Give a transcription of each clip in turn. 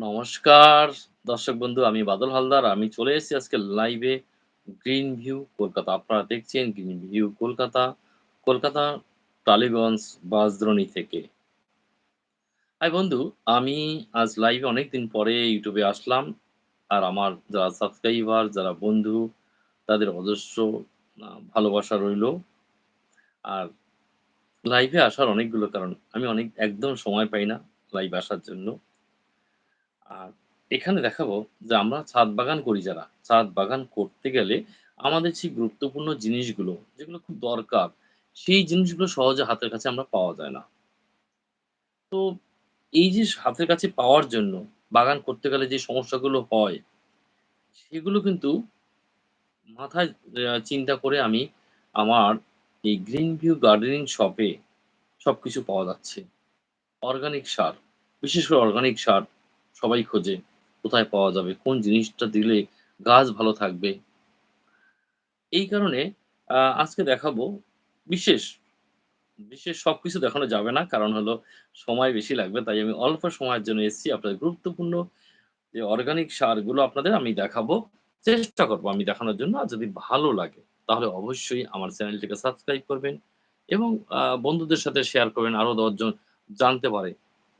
নমস্কার, দর্শক বন্ধু, আমি বাদল হালদার। আমি চলে এসেছি আজকে লাইভে গ্রিন ভিউ কলকাতা। আপনারা দেখছেন গ্রিন ভিউ কলকাতা। কলকাতা, টালিগঞ্জ বাসদ্রণী থেকে। হাই বন্ধু, আমি আজ লাইভে অনেকদিন পরে ইউটিউবে আসলাম। আর আমার যারা সাবস্ক্রাইবার যারা বন্ধু, তাদের অজস্র ভালোবাসা রইল। আর লাইভে আসার অনেকগুলো কারণ। আমি অনেক, একদম সময় পাই না লাইভ আসার জন্য। আর এখানে দেখাবো যে আমরা ছাদ বাগান করি যারা। ছাদ বাগান করতে গেলে আমাদের সেই গুরুত্বপূর্ণ জিনিসগুলো, যেগুলো খুব দরকার, সেই জিনিসগুলো সহজে হাতের কাছে আমরা পাওয়া যায় না। তো এই যে হাতের কাছে পাওয়ার জন্য, বাগান করতে গেলে যে সমস্যাগুলো হয়, সেগুলো কিন্তু মাথায় চিন্তা করে আমি আমার এই গ্রিন ভিউ গার্ডেনিং শপে সবকিছু পাওয়া যাচ্ছে। অর্গানিক সার, বিশেষ করে অর্গানিক সার। সবাই খোঁজে, কোথায় পাওয়া যাবে, কোন জিনিসটা দিলে গাছ ভালো থাকবে। এই কারণে আজকে দেখাবো বিশেষ বিশেষ সবকিছু দেখানো যাবে না, কারণ হলো সময় বেশি লাগবে, তাই আমি অল্প সময়ের জন্য এসেছি। আপনাদের গুরুত্বপূর্ণ যে অর্গানিক সারগুলো আপনাদের আমি দেখাবো, চেষ্টা করব আমি দেখানোর জন্য, আর যদি ভালো লাগে, তাহলে অবশ্যই আমার চ্যানেলটিকে সাবস্ক্রাইব করবেন এবং বন্ধুদের সাথে শেয়ার করবেন, আরও দশজন জানতে পারে।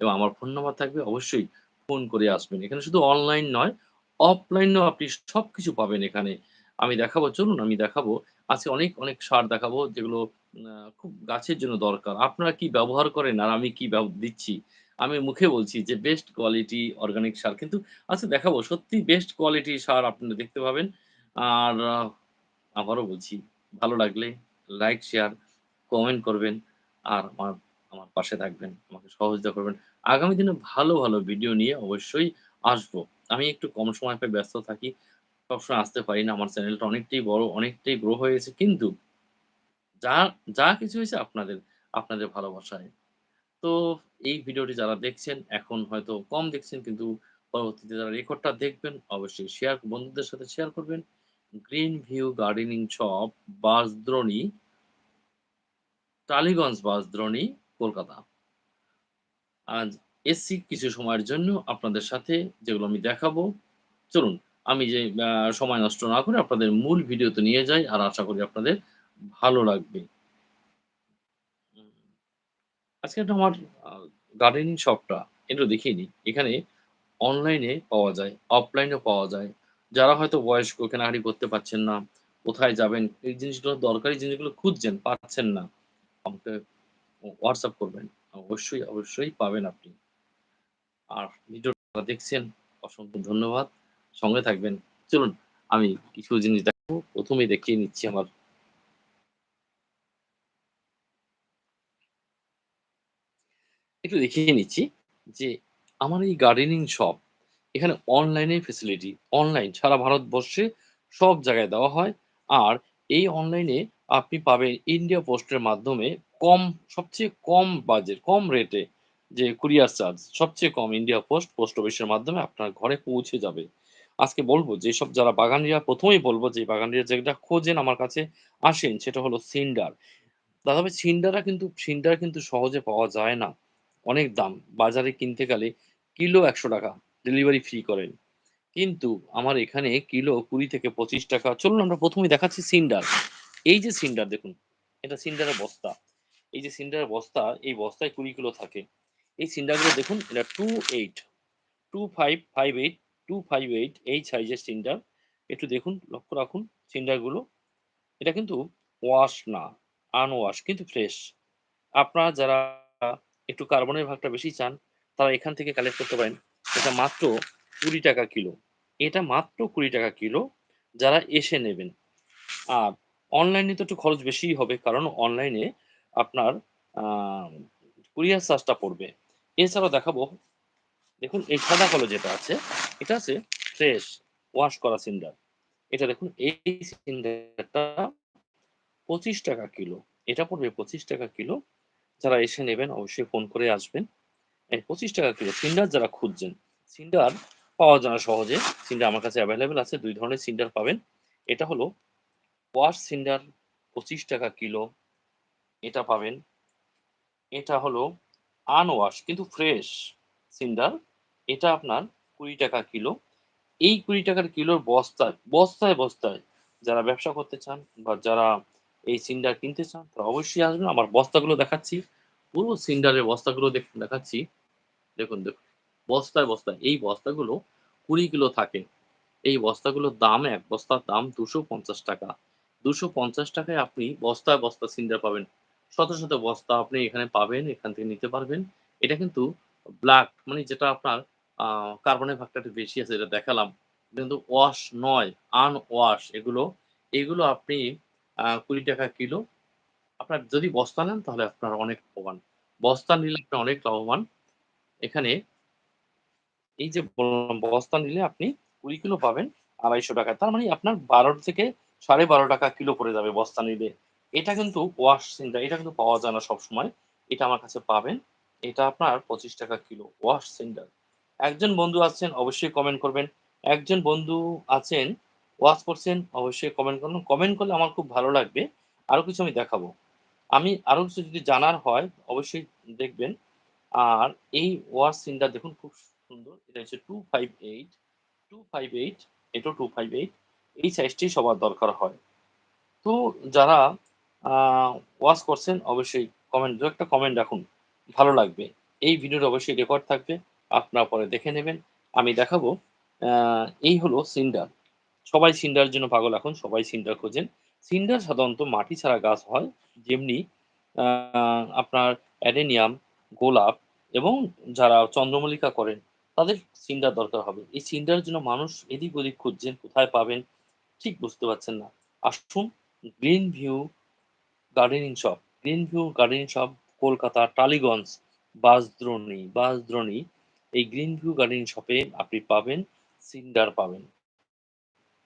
এবং আমার ফোন নাম্বার থাকবে অবশ্যই ফোন করে আসবেন। এখানে শুধু অনলাইন নয়, অফলাইনেও আপনি সবকিছু পাবেন এখানে। আমি দেখাবো, চলুন আমি দেখাবো। আজকে অনেক অনেক সার দেখাবো যেগুলো খুব গাছের জন্য দরকার। আপনারা কি ব্যবহার করেন আর আমি কি দিচ্ছি? আমি মুখে বলছি যে বেস্ট কোয়ালিটি অর্গানিক সার। কিন্তু আচ্ছা দেখাবো। সত্যি বেস্ট কোয়ালিটি সার আপনারা দেখতে পাবেন। আর আবারও বলছি, ভালো লাগলে লাইক শেয়ার কমেন্ট করবেন। আর আমার আমার পাশে থাকবেন। আমাকে সহযোগিতা করবেন। আগামী দিনে ভালো ভালো ভিডিও নিয়ে অবশ্যই আসব। আমি একটু কম সময় পেয়ে ব্যস্ত থাকি, সবসময় আসতে পারি না। আমার চ্যানেলটা অনেকটাই বড়, অনেকটাই গ্রো হয়েছে কিন্তু যা যা কিছু হয়েছে আপনাদের আপনাদের ভালোবাসায়। তো এই ভিডিওটি যারা দেখছেন, এখন হয়তো কম দেখছেন, কিন্তু পরবর্তীতে যারা রেকর্ডটা দেখবেন, অবশ্যই শেয়ার বন্ধুদের সাথে শেয়ার করবেন। Green view gardening shop Bansdroni Tollygunge Bansdroni Kolkata আজ এসছি কিছু সময়ের জন্য আপনাদের সাথে, যেগুলো আমি দেখাবো। চলুন, আমি যে সময় নষ্ট না করে আপনাদের মূল ভিডিওতে নিয়ে যাই, আর আশা করি আপনাদের ভালো লাগবে। আজকে একটা আমার গার্ডেনিং শপটা একটু দেখিয়ে নিই এখানে অনলাইনে পাওয়া যায় অফলাইনেও পাওয়া যায়। যারা হয়তো বয়স্ক, কেনাকাটি করতে পারছেন না, কোথায় যাবেন, এই জিনিসগুলো দরকারি জিনিসগুলো খুঁজছেন, পাচ্ছেন না, আমাকে হোয়াটসঅ্যাপ করবেন। অবশ্যই অবশ্যই পাবেন আপনি। আর ভিডিওটা দেখছেন, অসংখ্য ধন্যবাদ। সঙ্গে থাকবেন। চলুন, আমি কিছু জিনিস দেখাবো। প্রথমেই দেখিয়ে নিচ্ছি আমার। একটু দেখিয়ে নিচ্ছি যে আমার এই গার্ডেনিং শপ এখানে অনলাইনে ফেসিলিটি অনলাইন সারা ভারতবর্ষে সব জায়গায় দেওয়া হয়। আর এই অনলাইনে আপনি পাবেন ইন্ডিয়া পোস্টের মাধ্যমে কম, সবচেয়ে কম বাজেট কম রেটে যে কুরিয়ার চার্জ সবচেয়ে কম ইন্ডিয়া পোস্ট পোস্ট অফিসের মাধ্যমে আপনার ঘরে পৌঁছে যাবে। আজকে বলব যেসব যারা বাগানিরা প্রথমেই বলব যে বাগানিরা যেটা খোঁজেন আমার কাছে আসেন, সেটা হলো সিন্ডার দাদা ভাই সিন্ডাররা কিন্তু সিন্ডার কিন্তু সহজে পাওয়া যায় না। অনেক দাম। বাজারে কিনতে গেলে কিলো একশো টাকা ডেলিভারি ফ্রি করেন। কিন্তু আমার এখানে কিলো কুড়ি থেকে পঁচিশ টাকা। চলুন আমরা প্রথমে দেখাচ্ছি সিন্ডার এই যে সিন্ডার দেখুন, এটা সিন্ডারের বস্তা। এই যে সিন্ডারের বস্তা, এই বস্তায় কুড়ি কিলো থাকে। এই সিন্ডারগুলো দেখুন, এটা two eight two five five eight two five eight এই সাইজের সিন্ডার। একটু দেখুন, লক্ষ্য রাখুন, সিন্ডারগুলো। এটা কিন্তু ওয়াশ না আনওয়াশ কিন্তু ফ্রেশ আপনারা যারা একটু কার্বনের ভাগটা বেশি চান, তারা এখান থেকে কালেক্ট করতে পারেন। এটা মাত্র কুড়ি টাকা কিলো। এটা মাত্র কুড়ি টাকা কিলো, যারা এসে নেবেন। আর অনলাইনে তো একটু খরচ বেশিই হবে, কারণ অনলাইনে আপনার কুরিয়ার চার্জটা পড়বে। এছাড়াও দেখাবো, দেখুন এই সাদা কালো যেটা আছে, এটা আছে ফ্রেশ ওয়াশ করা সিন্ডার এটা দেখুন, এই সিন্ডারটা পঁচিশ টাকা কিলো, এটা পড়বে পঁচিশ টাকা কিলো। যারা এসে নেবেন, অবশ্যই ফোন করে আসবেন। এই পঁচিশ টাকা কিলো সিন্ডার যারা খুঁজছেন সিন্ডার পাওয়া যায় না সহজে সিন্ডার আমার কাছে অ্যাভেলেবেল আছে, দুই ধরনের সিন্ডার পাবেন। এটা হলো ওয়াশ সিন্ডার পঁচিশ টাকা কিলো। এটা পাবেন। এটা হলো আনওয়াশ কিন্তু ফ্রেশ সিন্ডার এটা আপনার কুড়ি টাকা কিলো। এই কুড়ি টাকার কিলোর বস্তায় বস্তায় বস্তায় যারা ব্যবসা করতে চান বা যারা এই সিন্ডার কিনতে চান, তারা অবশ্যই আসবেন। আমার বস্তাগুলো দেখাচ্ছি। পুরো সিন্ডারের বস্তাগুলো দেখাচ্ছি। দেখুন দেখুন। বস্তায় বস্তায় এই বস্তাগুলো কুড়ি কিলো থাকে। এই বস্তাগুলোর দাম এক, বস্তার দাম দুশো পঞ্চাশ টাকা। দুশো পঞ্চাশ টাকায় আপনি বস্তায় বস্তা সিন্ডার পাবেন। শত শত বস্তা আপনি এখানে পাবেন, এখান থেকে নিতে পারবেন। এটা কিন্তু ব্ল্যাক মানে যেটা আপনার কার্বনের ভাগটা একটু বেশি আছে, এটা দেখালাম। কিন্তু ওয়াশ নয় আনওয়াশ এগুলো। এগুলো আপনি কুড়ি টাকা কিলো। আপনার যদি বস্তা নেন তাহলে আপনার অনেক লাভবান। বস্তা নিলে আপনি অনেক লাভবান। এখানে এই যে বস্তা নিলে আপনি কুড়ি কিলো পাবেন, আড়াইশো টাকা তার মানে আপনার বারো থেকে সাড়ে বারো টাকা কিলো পড়ে যাবে বস্তা নিলে। এটা কিন্তু ওয়াশ সিন্ডার এটা কিন্তু পাওয়া যায় না সবসময়। এটা আমার কাছে পাবেন। এটা আপনার পঁচিশ টাকা কিলো ওয়াশ সিন্ডার একজন বন্ধু আছেন, অবশ্যই কমেন্ট করবেন। একজন বন্ধু আছেন ওয়াশ করছেন, অবশ্যই কমেন্ট করবেন কমেন্ট করলে আমার খুব ভালো লাগবে। আরও কিছু আমি দেখাবো। আমি আরও কিছু যদি জানার হয়, অবশ্যই দেখবেন। আর এই ওয়াশ সিনটা দেখুন, খুব সুন্দর। এটা হচ্ছে two five eight two five eight এটাও টু ফাইভ এইট এই সাইজটি সবার দরকার হয়। তো যারা ওয়াশ করছেন, অবশ্যই কমেন্ট দু একটা কমেন্ট রাখুন। ভালো লাগবে। এই ভিডিওর অবশ্যই রেকর্ড থাকবে। আপনারা পরে দেখে নেবেন। আমি দেখাবো এই হলো সিন্ডার সবাই সিন্ডার জন্য পাগল এখন, সবাই সিন্ডার খোঁজেন। সিন্ডার সাধারণত মাটি ছাড়া গাছ হয়, যেমনি আপনার অ্যাডেনিয়াম, গোলাপ এবং যারা চন্দ্রমল্লিকা করেন, তাদের সিন্ডার দরকার হবে। এই সিন্ডার জন্য মানুষ এদিক ওদিক খুঁজছেন, কোথায় পাবেন ঠিক বুঝতে পারছেন না। আসুন, green view gardening shop. Green view gardening shop, Kolkata, Tollygunge, Bansdroni Bansdroni. এই গ্রিন ভিউ গার্ডেনিং শপে আপনি পাবেন, সিন্ডার পাবেন।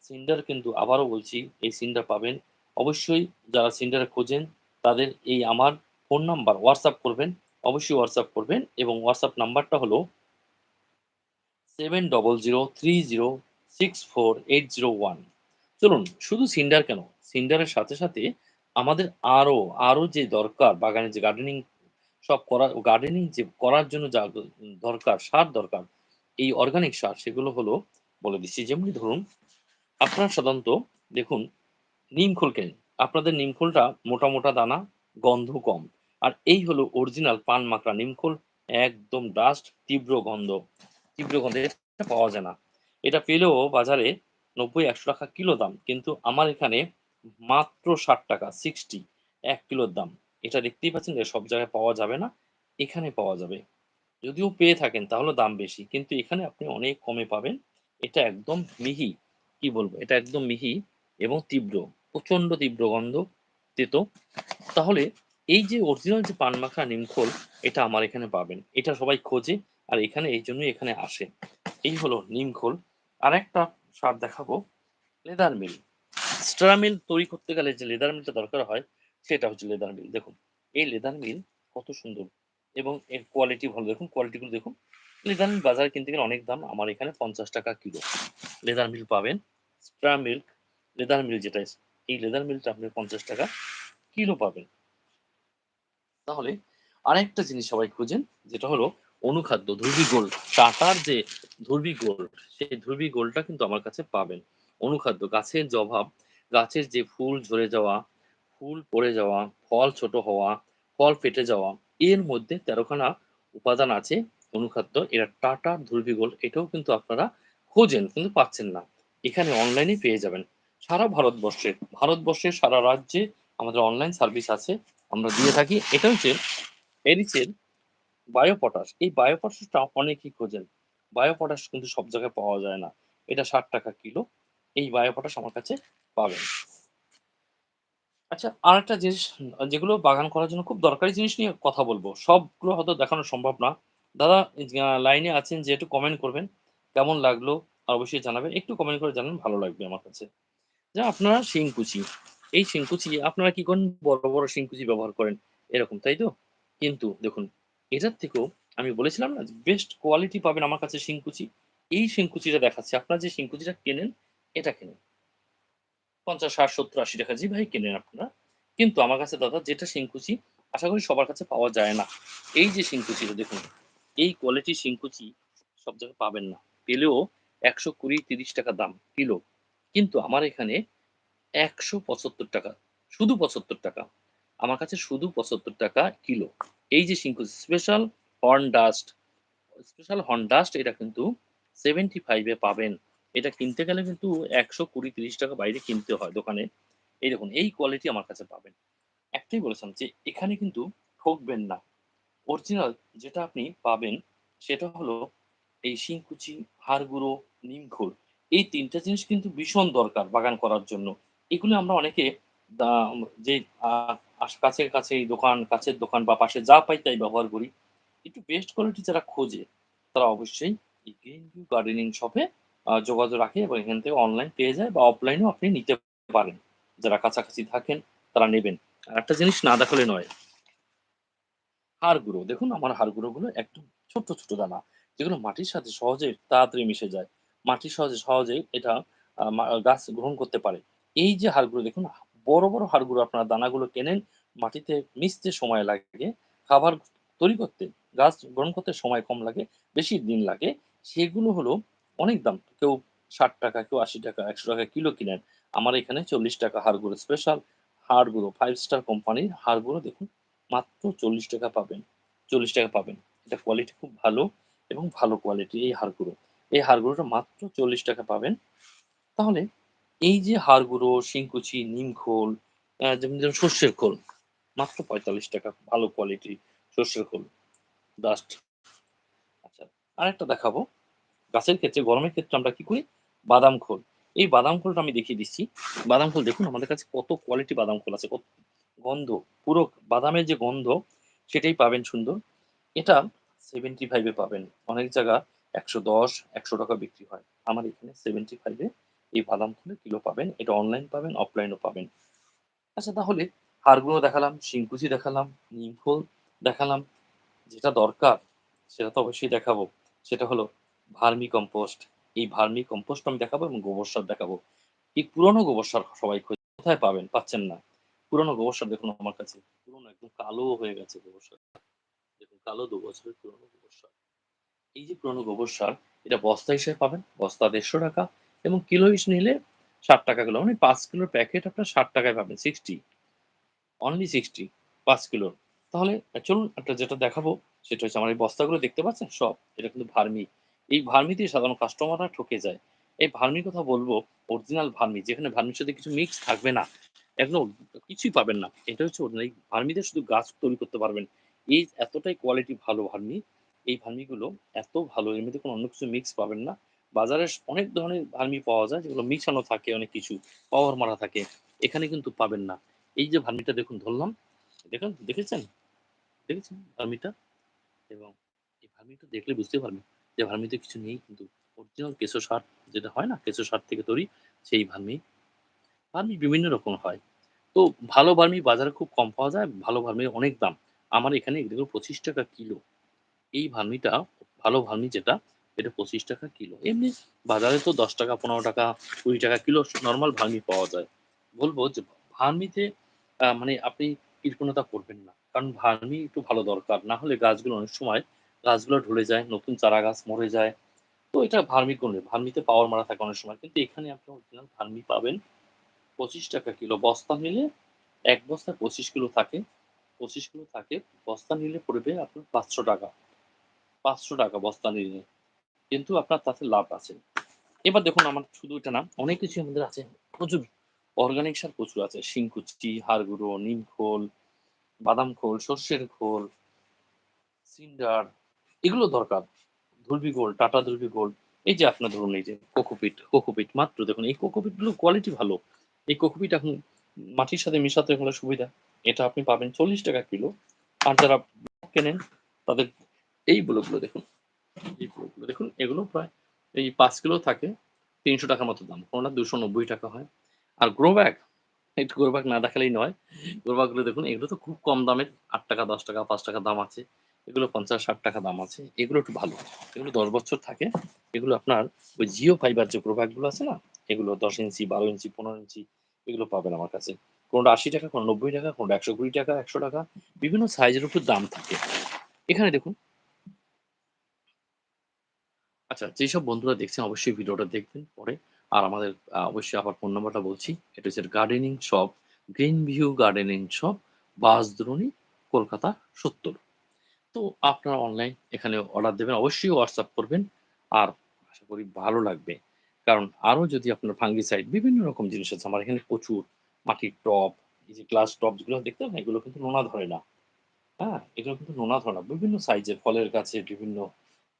সিন্ডার কিন্তু আবারও বলছি, এই সিন্ডার পাবেন। অবশ্যই যারা সিন্ডার খোঁজেন, তাদের এই আমার ফোন নাম্বার হোয়াটসঅ্যাপ করবেন। অবশ্যই হোয়াটসঅ্যাপ করবেন এবং হোয়াটসঅ্যাপ নাম্বারটা হলো seven double zero three zero six four eight zero one. চলুন, শুধু সিন্ডার কেন? সিন্ডারের সাথে সাথে আমাদের আরও আরও যে দরকার, বাগানে যে গার্ডেনিং সব করা গার্ডেনিং যে করার জন্য যা দরকার, সার দরকার, এই অর্গানিক সার, সেগুলো হলো বলে দিচ্ছি। যেমনি ধরুন, আপনার সাধারণত দেখুন নিমখোল কেন আপনাদের নিমখোলটা মোটা মোটা দানা, গন্ধ কম। আর এই হলো অরিজিনাল পান মাকড়া নিমখোল একদম ডাস্ট তীব্র গন্ধ। তীব্র গন্ধ পাওয়া যায় না। এটা পেলেও বাজারে নব্বই একশো টাকা কিলো দাম, কিন্তু আমার এখানে মাত্র ষাট টাকা সিক্সটি এক কিলোর দাম। এটা দেখতেই পাচ্ছেন যে সব জায়গায় পাওয়া যাবে না, এখানে পাওয়া যাবে। যদিও পেয়ে থাকেন, তাহলে দাম বেশি, কিন্তু এখানে আপনি অনেক কমে পাবেন। এটা একদম মিহি, কি বলব? এটা একদম মিহি এবং তীব্র প্রচণ্ড তীব্র গন্ধ তেতো। তাহলে এই যে অরিজিনাল যে পান মাখা নিমখোল, এটা আমার এখানে পাবেন। এটা সবাই খোঁজে, আর এখানে এই জন্যই এখানে আসে। এই হলো নিমখোল। আর একটা সার দেখাবো। লেদার মিল। স্ট্রা মিল তৈরি করতে গেলে যে লেদার মিলটা দরকার হয়, সেটা হচ্ছে লেদার মিল। দেখুন, এই লেদার মিল কত সুন্দর এবং এর কোয়ালিটি ভালো। দেখুন কোয়ালিটিগুলো দেখুন। লেদার মিল বাজারে কিনতে গেলে অনেক দাম। আমার এখানে পঞ্চাশ টাকা কিলো। লেদার মিল পাবেন। স্ট্রা মিল্ক, লেদার মিল যেটা এই লেদার মিলটা আপনি পঞ্চাশ টাকা কিলো পাবেন। তাহলে আরেকটা জিনিস সবাই খুঁজেন, যেটা হলো অনুখাদ্য গোল্ড টাটার যে গোল্ড সেই গোল্ডটা কিন্তু আমার কাছে পাবেন। অনুখাদ্য, গাছের অভাব গাছের যে ফুল ঝরে যাওয়া, ফুল পড়ে যাওয়া, ফল ছোট হওয়া, ফল ফেটে যাওয়া, এর মধ্যে তেরোখানা উপাদান আছে অনুখাদ্য, এরা টাটার গোল্ড এটাও কিন্তু আপনারা খোঁজেন, কিন্তু পাচ্ছেন না। এখানে অনলাইনে পেয়ে যাবেন। সারা ভারতবর্ষে, ভারতবর্ষের সারা রাজ্যে আমাদের অনলাইন সার্ভিস আছে, আমরা দিয়ে থাকি। এটা হচ্ছে এরিচের বায়ো পটাশ এই বায়ো পটাশটা অনেকেই খোঁজেন। বায়ো পটাশ কিন্তু সব জায়গায় পাওয়া যায় না। এটা ষাট টাকা কিলো, এই বায়ো পটাশ আমার কাছে পাবেন। আচ্ছা আর একটা জিনিস, যেগুলো বাগান করার জন্য খুব দরকারি জিনিস নিয়ে কথা বলব। সবগুলো হয়তো দেখানো সম্ভব না। দাদা লাইনে আছেন যে, একটু কমেন্ট করবেন। কেমন লাগল? অবশ্যই জানাবেন। একটু কমেন্ট করে জানান, ভালো লাগবে আমার কাছে। যা, আপনারা শিংকুচি। এই শিংকুচি, আপনারা কি করেন বড় বড় শিংকুচি ব্যবহার করেন? এরকম, তাই তো? কিন্তু দেখুন এটার থেকেও আমি বলেছিলাম না বেস্ট কোয়ালিটি পাবেন আমার কাছে শিংকুচি। এই শিংকুচিটা দেখাচ্ছে। আপনারা যে শিংকুচিটা কেনেন, এটা কেনেন। পঞ্চাশ, ষাট, সত্তর, আশি টাকা জি ভাই কেনেন আপনারা। কিন্তু আমার কাছে দাদা যেটা শিংকুচি, আশা করি সবার কাছে পাওয়া যায় না। এই যে শিংকুচিটা দেখুন, এই কোয়ালিটির শিংকুচি সব জায়গায় পাবেন না। পেলেও একশো কুড়ি, তিরিশ টাকা দাম কিলো। কিন্তু আমার এখানে একশো পঁচাত্তর টাকা, শুধু পঁচাত্তর টাকা। আমার কাছে শুধু পঁচাত্তর টাকা কিলো। এই যে শিঙ্কু special horn dust special horn dust এটা কিন্তু সেভেন্টি ফাইভে পাবেন। এটা কিনতে গেলে কিন্তু একশো কুড়ি, তিরিশ টাকা বাইরে কিনতে হয় দোকানে। এই দেখুন, এই কোয়ালিটি আমার কাছে পাবেন। একটাই বলেছিলাম যে এখানে কিন্তু ঠকবেন না। অরিজিনাল যেটা আপনি পাবেন সেটা হলো এই শিংকুচি হাড়গুঁড়ো নিমখোল এই তিনটা জিনিস কিন্তু ভীষণ দরকার বাগান করার জন্য। এগুলো আমরা অনেকে যে কাছে এই দোকান, কাছের দোকান বা পাশে যা পাই তাই ব্যবহার করি। একটু বেস্ট কোয়ালিটি যারা খোঁজে, তারা অবশ্যই এই গ্রিন ভিউ গার্ডেনিং শপে যোগাযোগ রাখে এবং এখান থেকে অনলাইন পেয়ে যায় বা অফলাইনেও আপনি নিতে পারেন। যারা কাছাকাছি থাকেন, তারা নেবেন। আর একটা জিনিস না দেখালে নয় হাড়গুঁড়ো দেখুন, আমার হাড়গুঁড়ো গুলো একদম ছোট ছোট দানা। যেগুলো মাটির সাথে সহজে তাড়াতাড়ি মিশে যায়। মাটির সহজে সহজে এটা গাছ গ্রহণ করতে পারে। এই যে হাড়গুলো, দেখুন বড় বড় হাড়গুলো আপনারা দানাগুলো কেনেন, মাটিতে মিশতে সময় লাগে, খাবার তৈরি করতে, গাছ গ্রহণ করতে সময় কম লাগে, বেশি দিন লাগে, সেগুলো হলো অনেক দাম। কেউ ষাট টাকা, কেউ আশি টাকা, একশো টাকা কিলো কিনেন। আমার এখানে চল্লিশ টাকা হাড়গুলো স্পেশাল হাড়গুলো ফাইভ স্টার কোম্পানির হাড়গুলো দেখুন, মাত্র চল্লিশ টাকা পাবেন, চল্লিশ টাকা পাবেন। এটা কোয়ালিটি খুব ভালো এবং ভালো কোয়ালিটি এই হাড়গুলো। এই হাড়গুলোটা মাত্র চল্লিশ টাকা পাবেন। তাহলে এই যে হাড়গুঁড়ো শিংকুচি নিমখোল আহ, যেমন যেমন সর্ষের খোল মাত্র পঁয়তাল্লিশ টাকা ভালো কোয়ালিটি সর্ষের খোল ডাস্ট আচ্ছা আরেকটা দেখাবো। গাছের ক্ষেত্রে গরমের ক্ষেত্রে আমরা কি করি? বাদাম খোল। এই বাদাম খোলটা আমি দেখিয়ে দিচ্ছি। বাদাম খোল দেখুন আমাদের কাছে কত কোয়ালিটি বাদাম খোল আছে কত গন্ধ পুরো বাদামের যে গন্ধ সেটাই পাবেন সুন্দর। এটা সেভেন্টি ফাইভে পাবেন। অনেক জায়গা একশো দশ একশো টাকা বিক্রি হয়। আমার এখানে সেভেন্টি ফাইভে এই বাদাম ফুলের কিলো পাবেন, এটা অনলাইন পাবেন অফলাইনও পাবেন। আচ্ছা তাহলে হাড়গুলো দেখালাম, শিংকুচি দেখালাম নিমফুল দেখালাম। যেটা দরকার, সেটা তো অবশ্যই দেখাবো। সেটা হলো ভার্মি কম্পোস্ট। এই ভার্মি কম্পোস্ট আমি দেখাবো এবং গোবর সার দেখাবো। এই পুরনো গোবর সার সবাই কোথায় পাবেন? পাচ্ছেন না। পুরনো গোবর সার দেখুন আমার কাছে, পুরনো, একদম কালো হয়ে গেছে গোবর সার। দেখুন, কালো দু বছরের পুরনো গোবর সার। এই যে পুরনো গোবর সার, এটা বস্তা হিসেবে পাবেন, বস্তা দেড়শো টাকা। এবং কিলো হিসেবে নিলে ষাট টাকা কিলো। মানে পাঁচ কিলোর প্যাকেট আপনার ষাট টাকায় পাবেন সিক্সটি অনলি সিক্সটি পাঁচ কিলোর। তাহলে চলুন একটা যেটা দেখাবো, সেটা হচ্ছে আমার এই বস্তাগুলো দেখতে পাচ্ছেন? সব, এটা কিন্তু ভার্মি। এই ভার্মিতে সাধারণ কাস্টমাররা ঠকে যায়। এই ভার্মির কথা বলব অরিজিনাল ভার্মি, যেখানে ভার্মির সাথে কিছু মিক্স থাকবে না। একদম কিছুই পাবেন না। এটা হচ্ছে। এই ভার্মিতে শুধু গাছ তৈরি করতে পারবেন। এই এতটাই কোয়ালিটি ভালো ভার্মি। এই ভার্মিগুলো এত ভালো, এর মধ্যে কোনো অন্য কিছু মিক্স পাবেন না। বাজারে অনেক ধরনের ভার্মি পাওয়া যায়, যেগুলো মিশানো থাকে, অনেক কিছু পাওয়ার মারা থাকে, এখানে কিন্তু পাবেন না। এই যে ভার্মিটা দেখুন, ধরলাম, দেখুন, দেখেছেন? দেখেছেন ভার্মিটা? এবং এই ভার্মিটা দেখলে বুঝতে পারবেন যে ভার্মিতে কিছু নেই, কিন্তু অরিজিনাল কেঁচো সার যেটা হয় না কেঁচো সার থেকে তৈরি সেই ভার্মি। ভার্মি বিভিন্ন রকম হয়। তো ভালো ভার্মি বাজারে খুব কম পাওয়া যায়, ভালো ভার্মির অনেক দাম। আমার এখানে এগুলো পঁচিশ টাকা কিলো। এই ভার্মিটা, ভালো ভার্মি যেটা এটা পঁচিশ টাকা কিলো। এমনি বাজারে তো দশ টাকা, পনেরো টাকা, কুড়ি টাকা কিলো নর্মাল ভার্মি পাওয়া যায়। বলব যে ভার্মিতে মানে আপনি কৃপণতা করবেন না। কারণ ভার্মি একটু ভালো দরকার। না হলে গাছগুলো অনেক সময় গাছগুলো ঢলে যায়, নতুন চারা গাছ মরে যায়। তো এটা ভার্মি করলে ভার্মিতে পাওয়ার মারা থাকে অনেক সময়। কিন্তু এখানে আপনি অরিজিনাল ভার্মি পাবেন পঁচিশ টাকা কিলো। বস্তা নিলে এক বস্তায় পঁচিশ কিলো থাকে। পঁচিশ কিলো থাকে। বস্তা নিলে পড়বে আপনার পাঁচশো টাকা। পাঁচশো টাকা বস্তা নিলে। কিন্তু আপনার তাতে লাভ আছে। এবার দেখুন আমার শুধু এটা না, অনেক কিছু আমাদের আছে। প্রচুর অর্গানিক সার প্রচুর আছে। শিংকুচি, হাড়গুঁড়ো নিমখোল বাদাম খোল, সর্ষের খোল, সিন্ডার, এগুলো দরকার। ধুলবি গোল, টাটা ধুলবি গোল্ড এই যে আপনার ধরুন এই যে কোকোপিট কোকোপিট মাত্র দেখুন, এই কোকোপিটগুলো কোয়ালিটি ভালো। এই কোকোপিট এখন মাটির সাথে মেশাতে হলে সুবিধা। এটা আপনি পাবেন চল্লিশ টাকা কিলো। আর যারা কেনেন, তাদের এই ব্লকগুলো দেখুন। এই ব্লকগুলো দেখুন, এগুলো প্রায় এই পাঁচ কিলো থাকে, তিনশো টাকার মতো দাম। কোনটা? দুশো নব্বই টাকা হয়। আর গ্রো ব্যাগ একটু গ্রো না দেখালেই নয়। গ্রো ব্যাগগুলো দেখুন, এগুলো তো খুব কম দামের, আট টাকা, দশ টাকা, পাঁচ টাকা দাম আছে। এগুলো পঞ্চাশ, ষাট টাকা দাম আছে। এগুলো একটু ভালো। এগুলো দশ বছর থাকে। এগুলো আপনার ওই জিও ফাইবার যে গ্রো ব্যাগগুলো আছে না, এগুলো দশ ইঞ্চি, বারো ইঞ্চি, পনেরো ইঞ্চি, এগুলো পাবেন আমার কাছে। কোনোটা আশি টাকা কোনো নব্বই টাকা, কোনোটা একশো কুড়ি টাকা, একশো টাকা, বিভিন্ন সাইজের উপর দাম থাকে। এখানে দেখুন আচ্ছা, যেসব বন্ধুরা দেখছেন অবশ্যই ভিডিওটা দেখবেন পরে। আর আমাদের অবশ্যই আবার ফোন নাম্বারটা বলছি। এটা হচ্ছে gardening shop, green view gardening shop, Bansdroni, Kolkata ৭০। তো আপনারা অনলাইন এখানে অর্ডার দেবেন। অবশ্যই হোয়াটসঅ্যাপ করবেন। আর আশা করি ভালো লাগবে। কারণ আরও যদি আপনার ফাঙ্গিসাইড বিভিন্ন রকম জিনিস আছে। আমার এখানে প্রচুর মাটির টব, এই যে গ্লাস টব যেগুলো দেখতে পাবেন এগুলো কিন্তু নোনা ধরে না। হ্যাঁ? এগুলো কিন্তু নোনা ধরে না। বিভিন্ন সাইজের ফলের গাছের বিভিন্ন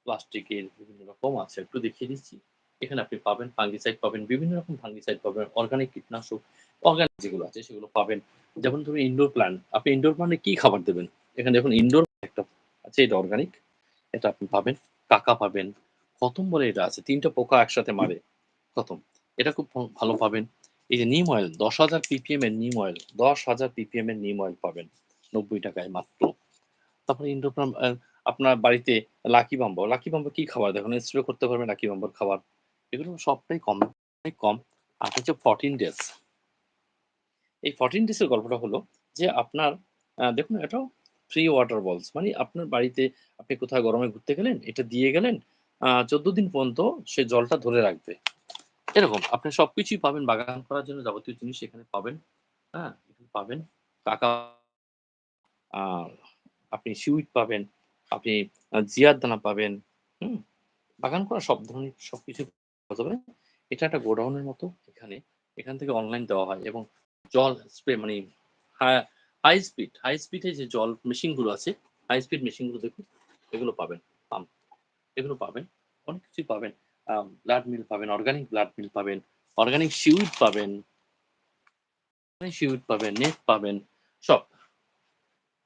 প্লাস্টিকের বিভিন্ন রকম আছে। একটু দেখিয়ে দিচ্ছি। এখানে আপনি পাবেন ফাঙ্গিসাইড পাবেন, বিভিন্ন রকম ফাঙ্গিসাইড পাবেন, অর্গানিক কীটনাশক, অর্গানিক যেগুলো আছে সেগুলো পাবেন। যেমন ধরুন ইনডোর প্ল্যান্ট, আপনি ইনডোর প্ল্যান্টে কি খাবার দেবেন? এখানে দেখুন ইনডোর একটা আছে এটা অর্গানিক। এটা আপনি পাবেন। কাকা পাবেন। কতম বলে এটা আছে। ৩ টা পোকা একসাথে মারে। কতম। এটা খুব ভালো পাবেন। এই যে নিম অয়েল ১০,০০০ পিপিএম এর নিম অয়েল, ১০,০০০ পিপিএম এর নিম অয়েল পাবেন। ৳৯০ মাত্র। তারপরে ইনডোর আ আপনার বাড়িতে লাকি বাম্বো, লাকি বাম্বো কি খাবার দেখুন স্প্রে করতে পারবেন লাকি বাম্বোর খাবার। এগুলো সবটাই কম, অনেক কম। আর হচ্ছে 14 ডেজ। এই 14 ডেজ এর গল্পটা হলো যে আপনার দেখুন এটাও ফ্রি ওয়াটার বলস। মানে আপনার বাড়িতে আপনি কোথাও গরমে ঘুরতে গেলেন, এটা দিয়ে গেলেন। ১৪ দিন পর্যন্ত সে জলটা ধরে রাখবে। এরকম আপনি সবকিছুই পাবেন বাগান করার জন্য যাবতীয় জিনিস এখানে পাবেন। হ্যাঁ? পাবেন। কাকা আপনি সিউইড পাবেন, আপনি জিয়ার দানা পাবেন। হুম? বাগান করা সব ধরনের পাওয়া যাবে। এটা একটা গোডাউনের মতো এখানে। এখান থেকে অনলাইন দেওয়া হয় এবং জল স্প্রে মানে হাই স্পিড হাই স্পিডে যে জল মেশিনগুলো আছে, হাই স্পিড মেশিনগুলো দেখুন এগুলো পাবেন। পাম্প এগুলো পাবেন। অনেক কিছুই পাবেন। ব্লাড মিল পাবেন, অর্গানিক ব্লাড মিল পাবেন, অর্গানিক সিউইড পাবেন। সিউইড পাবেন, নেট পাবেন, সব।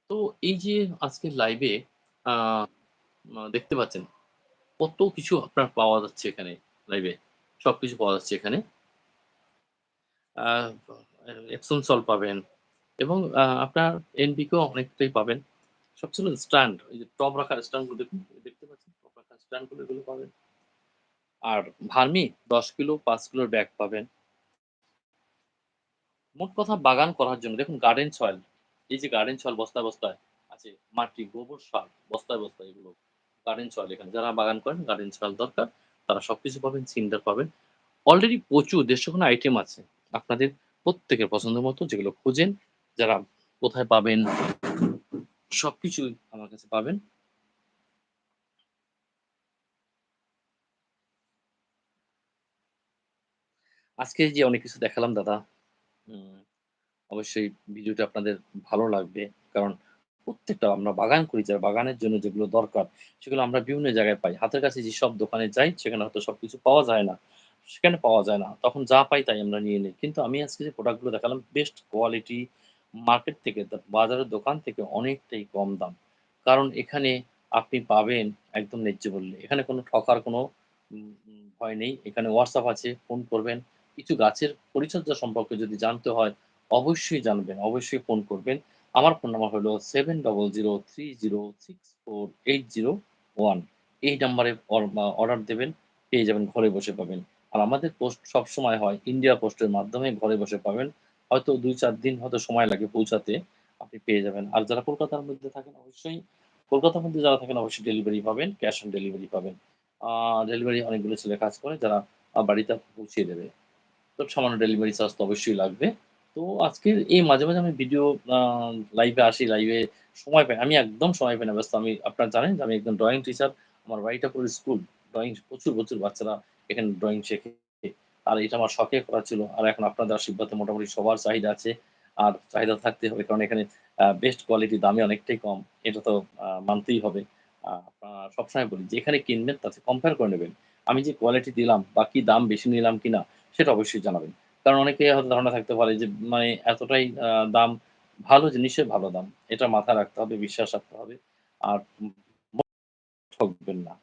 তো এই যে আজকের লাইভে দেখতে পাচ্ছেন কত কিছু আপনার পাওয়া যাচ্ছে এখানে লাইভে। সবকিছু পাওয়া যাচ্ছে এখানে। এপসন সল্ট পাবেন এবং আপনার এনপিকে ও অনেকটাই পাবেন। সবচেয়ে স্ট্যান্ড, এই যে টপ রাখার স্ট্যান্ডগুলো দেখুন, দেখতে পাচ্ছেন টব রাখার স্ট্যান্ডগুলো এগুলো পাবেন। আর ভার্মি ১০ কিলো পাঁচ কিলোর ব্যাগ পাবেন। মোট কথা বাগান করার জন্য দেখুন গার্ডেন সয়েল, এই যে গার্ডেন সয়েল বস্তায়, বস্তায় আছে। মাটি, গোবর সার বস্তায়, বস্তায় এগুলো। গার্ডেন সয়েল এখানে যারা বাগান করেন গার্ডেন সয়েল দরকার তারা সবকিছু পাবেন, সিন্ডার পাবেন। অলরেডি প্রচুর ১৫০ খানা আইটেম আছে। আপনাদের প্রত্যেকের পছন্দ মতো যেগুলো খোঁজেন, যারা কোথায় পাবেন সবকিছুই আমার কাছে পাবেন। আজকে যে অনেক কিছু দেখালাম দাদা, অবশ্যই ভিডিওটা আপনাদের ভালো লাগবে। কারণ প্রত্যেকটা আমরা বাগান করি, যারা বাগানের জন্য যেগুলো দরকার সেগুলো আমরা বিভিন্ন জায়গায় পাই। হাতের কাছে যেসব দোকানে যাই সেখানে হয়তো সবকিছু পাওয়া যায় না। সেখানে পাওয়া যায় না। তখন যা পাই তাই আমরা নিয়ে নিই কিন্তু আমি আজকে যে প্রোডাক্টগুলো দেখালাম বেস্ট কোয়ালিটি মার্কেট থেকে বাজারের দোকান থেকে অনেকটাই কম দাম। কারণ এখানে আপনি পাবেন একদম ন্যায্য মূল্যে। এখানে কোনো ঠকার কোনো ভয় নেই। এখানে হোয়াটসঅ্যাপ আছে, ফোন করবেন। কিছু গাছের পরিচর্যা সম্পর্কে যদি জানতে হয় অবশ্যই জানবেন, অবশ্যই ফোন করবেন। আমার ফোন নাম্বার হলো 7003064801 এই নাম্বারে অর মা অর্ডার দেবেন, পেয়ে যাবেন ঘরে বসে পাবেন। আর আমাদের পোস্ট সবসময় হয় ইন্ডিয়া পোস্টের মাধ্যমে ঘরে বসে পাবেন। হয়তো ২-৪ দিন হয়তো সময় লাগে পৌঁছাতে, আপনি পেয়ে যাবেন। আর যারা কলকাতার মধ্যে থাকেন অবশ্যই কলকাতার মধ্যে যারা থাকেন অবশ্যই ডেলিভারি পাবেন, ক্যাশ অন ডেলিভারি পাবেন। ডেলিভারি অনেকগুলো ছেলে কাজ করে যারা বাড়িতে পৌঁছিয়ে দেবে। তো সামান্য ডেলিভারি চার্জ তো অবশ্যই লাগবে। তো আজকে এই মাঝে, মাঝে আমি ভিডিও লাইভে আসি, লাইভে সময় পাই। আমি একদম সময় পাই না ব্যস্ত। আমি আপনারা জানেন যে আমি একদম ড্রয়িং টিচার। আমার বাড়িটা পুরো স্কুল। ড্রয়িং প্রচুর, প্রচুর বাচ্চারা এখানে ড্রয়িং শেখে। আর এটা আমার শখে করা ছিল। আর এখন আপনাদের আশীর্বাদে মোটামুটি সবার চাহিদা আছে। আর চাহিদা থাকতে হবে। কারণ এখানে বেস্ট কোয়ালিটি দামে অনেকটাই কম। এটা তো মানতেই হবে। সবসময় বলি যেখানে কিনবেন তাতে কম্পেয়ার করে নেবেন। আমি যে কোয়ালিটি দিলাম বা কি দাম বেশি নিলাম কিনা সেটা অবশ্যই জানাবেন। কারণ অনেকে হয়তো ধারণা থাকতে পারে যে মানে এতটাই দাম, ভালো জিনিসের ভালো দাম। এটা মাথায় রাখতে হবে, বিশ্বাস রাখতে হবে। আর ঠকবেন না।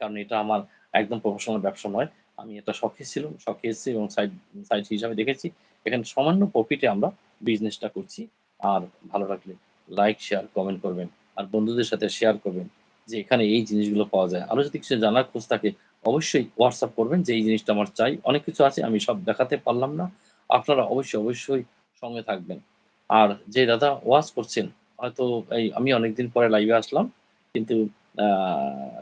কারণ এটা আমার একদম প্রফেশনাল ব্যবসা নয়। আমি এটা শখে ছিল, শখে এসেছি এবং সাইড সাইড হিসাবে দেখেছি। এখানে সামান্য প্রফিটে আমরা বিজনেসটা করছি। আর ভালো লাগলে লাইক, শেয়ার, কমেন্ট করবেন। আর বন্ধুদের সাথে শেয়ার করবেন যে এখানে এই জিনিসগুলো পাওয়া যায়। আরও যদি কিছু জানার খোঁজ থাকে অবশ্যই হোয়াটসঅ্যাপ করবেন যে এই জিনিসটা আমার চাই। অনেক কিছু আছে আমি সব দেখাতে পারলাম না। আপনারা অবশ্যই, অবশ্যই সঙ্গে থাকবেন। আর যে দাদা ওয়াচ করছেন হয়তো এই আমি অনেকদিন পরে লাইভে আসলাম। কিন্তু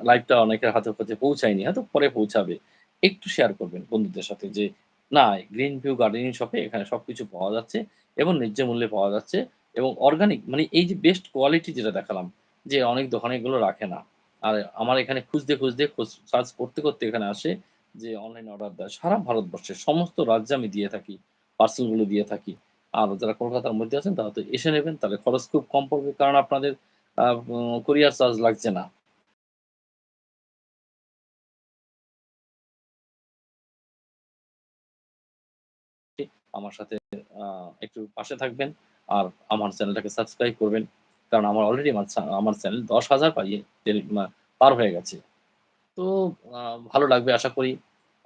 লাইভটা অনেকের হাতে কাছে পৌঁছায়নি। হয়তো পরে পৌঁছাবে। একটু শেয়ার করবেন বন্ধুদের সাথে যে, না গ্রিন ভিউ গার্ডেনিং শপে এখানে সবকিছু পাওয়া যাচ্ছে এবং ন্যায্য মূল্যে পাওয়া যাচ্ছে এবং অর্গানিক মানে এই যে বেস্ট কোয়ালিটি যেটা দেখালাম যে অনেক দোকানে এগুলো রাখে না। আর আমার এখানে খুঁজতে, খুঁজতে খোঁজ সার্চ করতে, করতে এখানে আসে যে অনলাইন অর্ডার দেয়। সারা ভারতবর্ষের সমস্ত রাজ্যে আমি দিয়ে থাকি। পার্সেলগুলো দিয়ে থাকি। আর যারা কলকাতার মধ্যে আছেন তারা তো এসে নেবেন। তাহলে খরচ খুব কম পড়বে। কারণ আপনাদের উম চার্জ লাগছে না। আমার সাথে একটু পাশে থাকবেন। আর আমার চ্যানেলটাকে সাবস্ক্রাইব করবেন। কারণ আমার অলরেডি আমার আমার চ্যানেল ১০,০০০ পাইয়ে মা পার হয়ে গেছে। তো ভালো লাগবে আশা করি।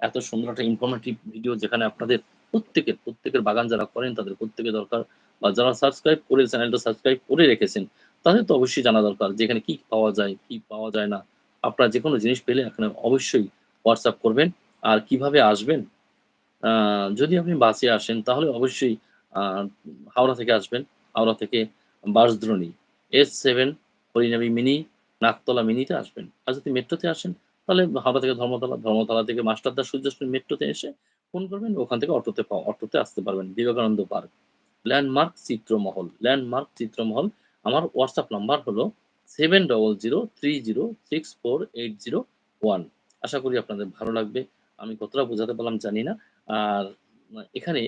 এত সুন্দর একটা ইনফরমেটিভ ভিডিও যেখানে আপনাদের প্রত্যেকের, প্রত্যেকের বাগান যারা করেন তাদের প্রত্যেকের দরকার বা যারা সাবস্ক্রাইব করে চ্যানেলটা সাবস্ক্রাইব করে রেখেছেন, তাদের তো অবশ্যই জানা দরকার যে এখানে কি পাওয়া যায়, কি পাওয়া যায় না। আপনারা যেকোনো জিনিস পেলে এখানে অবশ্যই হোয়াটসঅ্যাপ করবেন। আর কীভাবে আসবেন? যদি আপনি বাসে আসেন তাহলে অবশ্যই হাওড়া থেকে আসবেন। হাওড়া থেকে বাঁশদ্রোণী S7 হরিনাবি মিনি, নাকতলা মিনিতে আসবেন। আর যদি মেট্রোতে আসেন তাহলে হাওড়া থেকে ধর্মতলা, ধর্মতলা থেকে মাস্টারদা সূর্যাস্ত মেট্রোতে এসে ফোন করবেন ওখান থেকে অটোতে পাও অটোতে আসতে পারবেন। Vivekananda park. Landmark Chitramahal, landmark Chitramahal. আমার হোয়াটসঅ্যাপ নাম্বার হলো 7003064801 আশা করি আপনাদের ভালো লাগবে। আমি কতটা বোঝাতে পারলাম জানি না। আর এখানে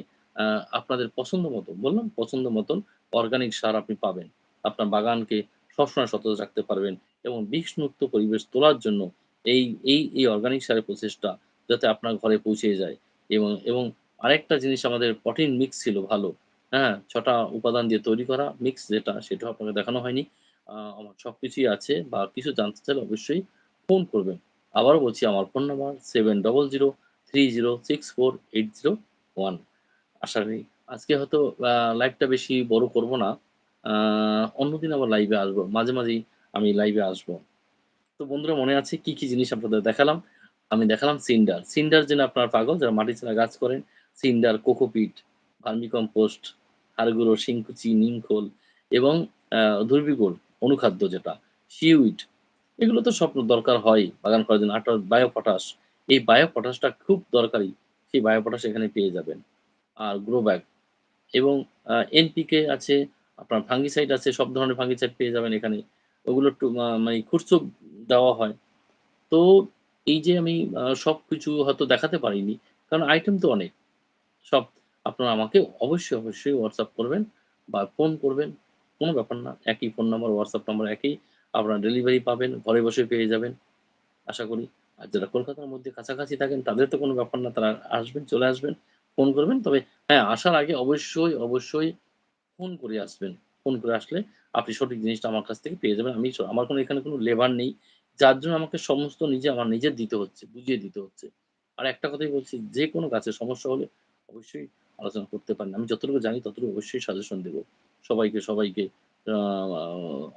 আপনাদের পছন্দ মতো বললাম পছন্দ মতন অর্গানিক সার আপনি পাবেন। আপনার বাগানকে সবসময় সতেজ রাখতে পারবেন এবং বিষমুক্ত পরিবেশ তোলার জন্য এই এই এই অর্গানিক সারের প্রচেষ্টা যাতে আপনার ঘরে পৌঁছে যায় এবং এবং আরেকটা জিনিস আমাদের প্রোটিন মিক্স ছিল ভালো। হ্যাঁ? ছটা উপাদান দিয়ে তৈরি করা মিক্স যেটা, সেটাও আপনাকে দেখানো হয়নি। আমার সবকিছুই আছে বা কিছু জানতে চাইলে অবশ্যই ফোন করবেন। আবারও বলছি, আমার ফোন নাম্বার 7003064801 আশা করি আজকে হয়তো লাইভটা বেশি বড় করব না। অন্যদিন আবার লাইভে আসব। মাঝে, মাঝেই আমি লাইভে আসব। তো বন্ধুরা মনে আছে কি, কি জিনিস আপনাদের দেখালাম? আমি দেখালাম সিন্ডার। সিন্ডার যেন আপনার পাগল যারা মাটি ছাড়া গাছ করেন। সিন্ডার, কোকোপিট, ভার্মি কম্পোস্ট, হাড় শিংকুচি, নিমখোল এবং আ ধুরবিগুল অনুখাদ্য যেটা, সিউইড এগুলো তো সব দরকার হয়ই বাগান করার জন্য। আরটা বায়ো পটাশ। এই বায়ো পটাশটা খুব দরকারি। সেই বায়ো পটাশ এখানে পেয়ে যাবেন। আর গ্রো ব্যাগ এবং এনপিকে আছে, আপনার ফাঙ্গিসাইড আছে, সব ধরনের ফাঙ্গিসাইড পেয়ে যাবেন এখানে। ওগুলো মানে খুরচো দেওয়া হয়। তো এই যে আমি আ সবকিছু হয়তো দেখাতে পারিনি। কারণ আইটেম তো অনেক। সব আপনারা আমাকে অবশ্যই, অবশ্যই হোয়াটসঅ্যাপ করবেন বা ফোন করবেন। কোনো ব্যাপার না। একই ফোন নাম্বার, হোয়াটসঅ্যাপ নাম্বার একই। আপনারা ডেলিভারি পাবেন, ঘরে বসে পেয়ে যাবেন। আশা করি। আর যারা কলকাতার মধ্যে কাছাকাছি থাকেন তাদের তো কোনো ব্যাপার না। তারা আসবেন, চলে আসবেন। ফোন করবেন। তবে হ্যাঁ, আসার আগে অবশ্যই, অবশ্যই ফোন করে আসবেন। ফোন করে আসলে আপনি সঠিক জিনিসটা আমার কাছ থেকে পেয়ে যাবেন। আমি আমার কোনো এখানে কোনো লেবার নেই। যার জন্য আমাকে সমস্ত নিজে আমার নিজের দিতে হচ্ছে, বুঝিয়ে দিতে হচ্ছে। আর একটা কথাই বলছি, যে কোনো গাছের সমস্যা হলে অবশ্যই আলোচনা করতে পারেন। আমি যতটুকু জানি ততটুকু অবশ্যই সাজেশন দেব। সবাইকে, সবাইকে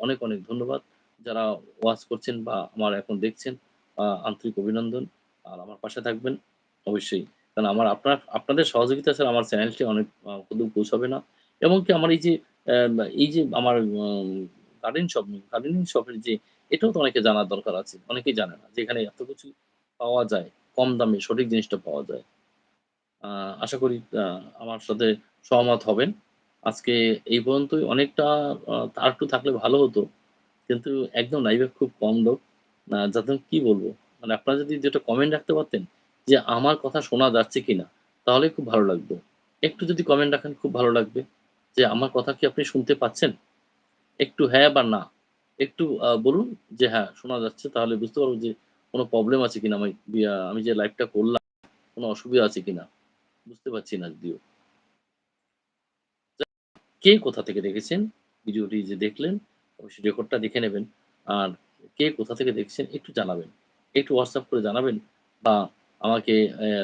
অনেক, অনেক ধন্যবাদ। যারা ওয়াচ করছেন বা আমার এখন দেখছেন আন্তরিক অভিনন্দন। আর আমার পাশে থাকবেন অবশ্যই। কারণ আমার আপনার আপনাদের সহযোগিতা ছাড়া আমার চ্যানেলটি অনেক দূর পৌঁছাবে না। এমনকি আমার এই যে এই যে আমার গার্ডেন শপ গার্ডেনিং শপের যে, এটাও তো অনেকে জানার দরকার আছে। অনেকেই জানে না যে এখানে এত কিছু পাওয়া যায়। কম দামে সঠিক জিনিসটা পাওয়া যায়। আশা করি আমার সাথে সহমত হবেন। আজকে এই পর্যন্তই, অনেকটা আ আরেকটু থাকলে ভালো হতো। কিন্তু একদম লাইভে খুব কম লোক। যাতে কি বলব? মানে আপনারা যদি যেটা কমেন্ট রাখতে পারতেন, যে আমার কথা শোনা যাচ্ছে কিনা? তাহলে খুব ভালো লাগতো। একটু যদি কমেন্ট রাখেন, খুব ভালো লাগবে। যে আমার কথা কি আপনি শুনতে পাচ্ছেন? একটু হ্যাঁ বা না। একটু বলুন যে হ্যাঁ, শোনা যাচ্ছে তাহলে বুঝতে পারব যে কোন প্রবলেম আছে কিনা আমি আমি যে লাইভটা করলাম কোনো অসুবিধা আছে কিনা? বুঝতে পারছি না যদিও। কে কোথা থেকে দেখেছেন? ভিডিওটি যে দেখলেন অবশ্যই রেকর্ডটা দেখে নেবেন। আর কে কোথা থেকে দেখছেন একটু জানাবেন। একটু হোয়াটসঅ্যাপ করে জানাবেন বা আমাকে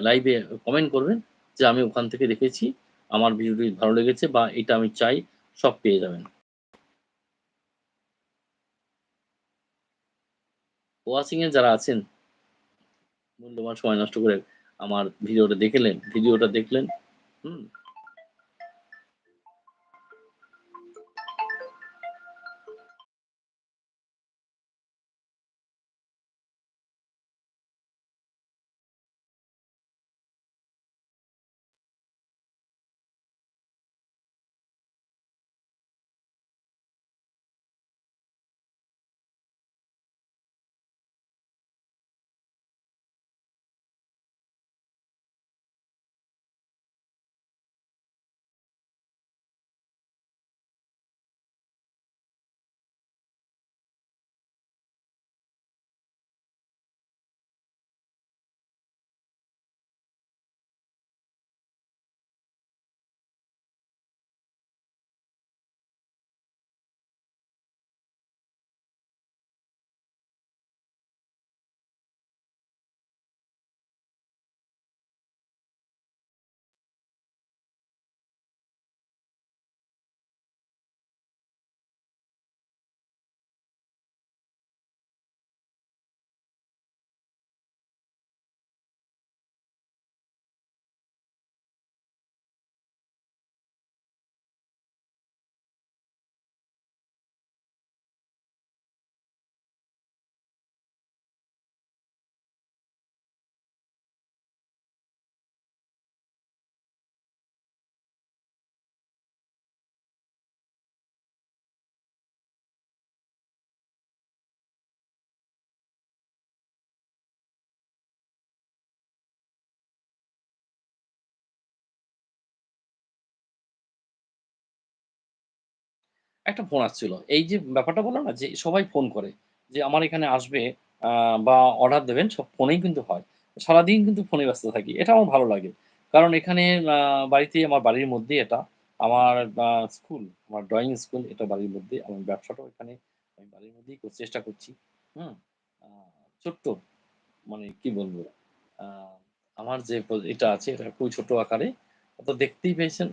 লাইভে কমেন্ট করবেন যে আমি ওখান থেকে দেখেছি। আমার ভিডিওটি ভালো লেগেছে বা এটা আমি চাই সব পেয়ে যাবেন। ওয়াচিং এ যারা আছেন মূল্যবান সময় নষ্ট করে আমার ভিডিওটা দেখলেন ভিডিওটা দেখলেন, হুম? একটা ফোন আসছিল। এই যে ব্যাপারটা বললাম না যে সবাই ফোন করে। যে আমার এখানে আসবে বা অর্ডার দেবেন সব ফোনেই কিন্তু হয়। সারাদিন কিন্তু ফোনে ব্যস্ত থাকি। এটা আমার ভালো লাগে। কারণ এখানে আ বাড়িতেই আমার বাড়ির মধ্যে এটা। আমার স্কুল, আমার ড্রয়িং স্কুল এটা বাড়ির মধ্যে। আমার ব্যবসাটাও এখানে আমি বাড়ির মধ্যেই চেষ্টা করছি। হুম? ছোট্ট মানে কি বলব? আমার যে এটা আছে এটা খুবই ছোট আকারে। তো দেখতেই পেয়েছেন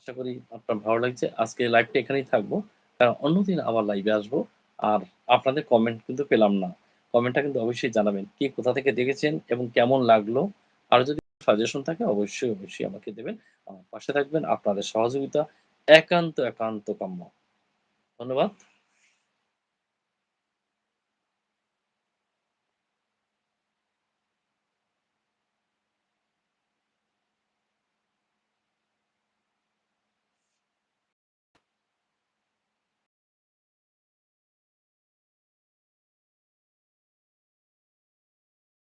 আশা করি আপনার ভালো লাগছে। আজকে লাইভটা এখানেই থাকব। কারণ অন্যদিন আবার লাইভে আসব। আর আপনাদের কমেন্ট কিন্তু পেলাম না। কমেন্টটা কিন্তু অবশ্যই জানাবেন। কি কোথা থেকে দেখেছেন এবং কেমন লাগল? আর যদি সাজেশন থাকে অবশ্যই, অবশ্যই আমাকে দেবেন। আমার পাশে থাকবেন। আপনাদের সহযোগিতা একান্ত, একান্ত কাম্য। ধন্যবাদ।